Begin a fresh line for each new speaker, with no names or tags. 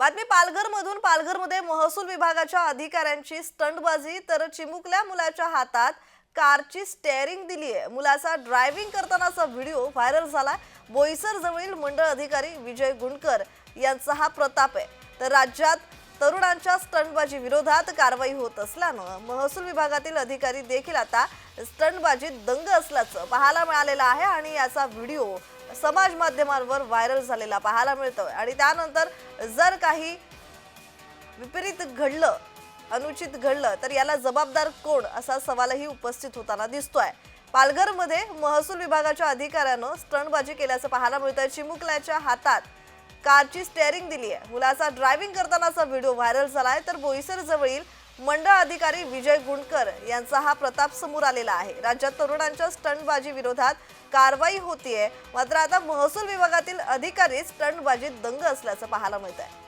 बातमी पालघरमधून. पालघरमध्ये महसूल विभागाच्या अधिकाऱ्यांची स्टंटबाजी तर चिमुकल्या मुलाच्या हातात कारची स्टेअरिंग दिली आहे मुलाचा ड्रायव्हिंग करतानाचा व्हिडिओ व्हायरल झाला. बोईसर जवळील मंडळ अधिकारी विजय गुणकर यांचा हा प्रताप आहे. तर राज्यात तरुणांच्या स्टंटबाजी विरोधात कारवाई होत असल्यानं महसूल विभागातील अधिकारी देखील आता स्टंटबाजीत दंग असल्याचं पाहायला मिळालेलं आहे आणि याचा व्हिडिओ समाज माध्यमांवर व्हायरल झालेला पाहायला मिळतोय. आणि त्यानंतर जर काही विपरीत घडलं अनुचित घडलं तर याला जबाबदार कोण असा सवालही उपस्थित होताना दिसतोय. पालघरमध्ये महसूल विभागाच्या अधिकाऱ्यानं स्टंटबाजी केल्याचं पाहायला मिळतंय. चिमुकल्याच्या हातात कारची स्टेअरिंग दिली आहे मुलाचा ड्रायव्हिंग करतानाचा व्हिडिओ व्हायरल झालाय. तर बोईसर जवळील मंडळ अधिकारी विजय गुंडकर यांचा हा प्रताप समोर आलेला आहे. राज्यात तरुणांच्या स्टंटबाजी विरोधात कारवाई होतीये. मात्र आता महसूल विभागातील अधिकारी स्टंटबाजीत दंग असल्याचं पाहायला मिळत आहे